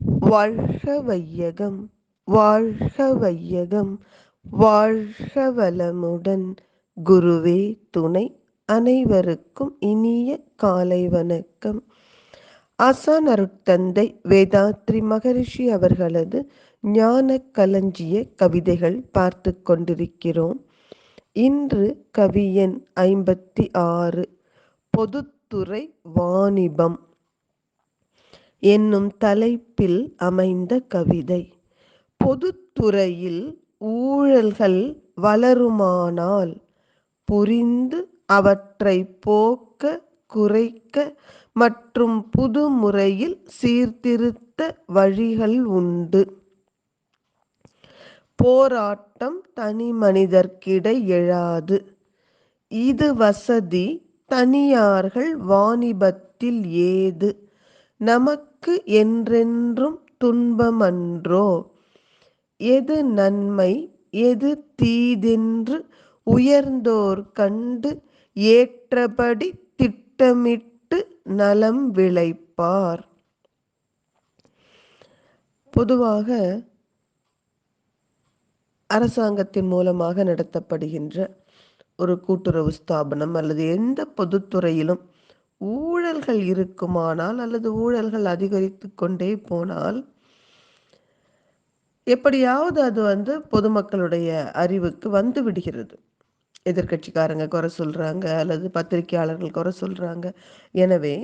வாழ்க வையகம் வாழ்க வையகம் வாழ்க வளமுடன் குருவே துணை அனைவருக்கும் இனிய காலை வணக்கம். ஆசான் அருட்தந்தை வேதாத்ரி மகரிஷி அவர்களது ஞான களஞ்சிய கவிதைகள் பார்த்து கொண்டிருக்கிறோம். இன்று கவியன் ஐம்பத்தி ஆறு பொதுத்துறை வாணிபம். என்னும் தலைப்பில் அமைந்த கவிதை. பொதுத்துறையில் ஊழல்கள் வளருமானால் புரிந்து அவற்றை போக்க குறைக்க மற்றும் புது முறையில் சீர்திருத்த வழிகள் உண்டு. போராட்டம் தனி மனிதர்க்கிடை எழாது. இது வசதி தனியார்கள் வாணிபத்தில் ஏது. நமக்கு என்றென்றும் துன்பமன்றோ? எது நன்மை எது தீதென்று உயர்ந்தோர் கண்டு ஏற்றபடி திட்டமிட்டு நலம் விளைப்பார். பொதுவாக அரசாங்கத்தின் மூலமாக நடத்தப்படுகின்ற ஒரு கூட்டுறவு ஸ்தாபனம் அல்லது எந்த பொதுத்துறையிலும் ஊழல்கள் இருக்குமானால் அல்லது ஊழல்கள் அதிகரித்து கொண்டே போனால் எப்படியாவது அது வந்து பொதுமக்களுடைய அறிவுக்கு வந்து விடுகிறது. எதிர்கட்சிக்காரங்க குறை சொல்றாங்க அல்லது பத்திரிகையாளர்கள் குறை சொல்றாங்க. எனவே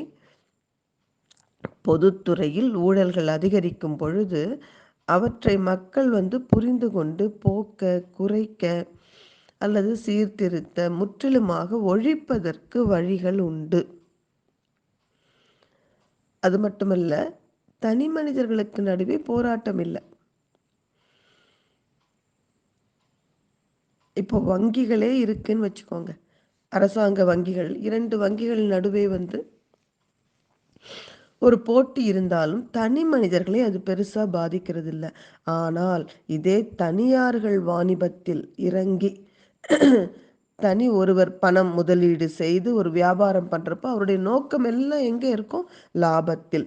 பொதுத்துறையில் ஊழல்கள் அதிகரிக்கும் பொழுது அவற்றை மக்கள் வந்து புரிந்து கொண்டு போக்க குறைக்க அல்லது சீர்திருத்த முற்றிலுமாக ஒழிப்பதற்கு வழிகள் உண்டு. அது மட்டுமல்ல தனி மனிதர்களுக்கு நடுவே போராட்டம் இல்லை. இப்போ வங்கிகளே இருக்குன்னு வச்சுக்கோங்க. அரசாங்க வங்கிகள் இரண்டு வங்கிகள் நடுவே வந்து ஒரு போட்டி இருந்தாலும் தனி மனிதர்களை அது பெருசா பாதிக்கிறது இல்லை ஆனால் இதே தனியார்கள் வாணிபத்தில் இறங்கி தனி ஒருவர் பணம் முதலீடு செய்து ஒரு வியாபாரம் பண்ணுறப்போ அவருடைய நோக்கம் எல்லாம் எங்கே இருக்கும்? லாபத்தில்.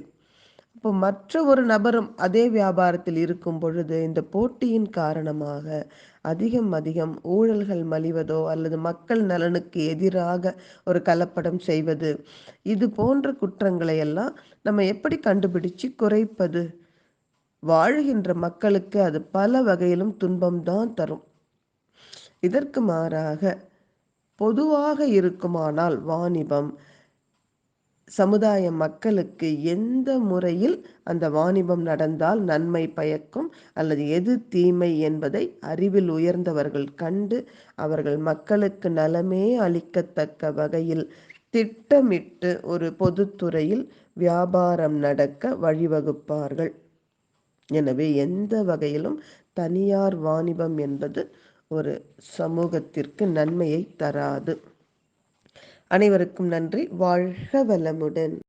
இப்போ மற்ற ஒரு நபரும் அதே வியாபாரத்தில் இருக்கும் பொழுது இந்த போட்டியின் காரணமாக அதிகம் அதிகம் ஊழல்கள் மலிவதோ அல்லது மக்கள் நலனுக்கு எதிராக ஒரு கலப்படம் செய்வது இது போன்ற குற்றங்களை எல்லாம் நம்ம எப்படி கண்டுபிடிச்சு குறைப்பது? வாழுகின்ற மக்களுக்கு அது பல வகையிலும் துன்பம்தான் தரும். இதற்கு மாறாக பொதுவாக இருக்குமானால் வாணிபம். சமுதாய மக்களுக்கு எந்த முறையில் அந்த வாணிபம் நடந்தால் நன்மை பயக்கும் அல்லது எது தீமை என்பதை அறிவில் உயர்ந்தவர்கள் கண்டு அவர்கள் மக்களுக்கு நலமே அளிக்கத்தக்க வகையில் திட்டமிட்டு ஒரு பொதுத்துறையில் வியாபாரம் நடக்க வழிவகுப்பார்கள். எனவே எந்த வகையிலும் தனியார் வாணிபம் என்பது ஒரு சமூகத்திற்கு நன்மையை தராது. அனைவருக்கும் நன்றி. வாழ்க வளமுடன்.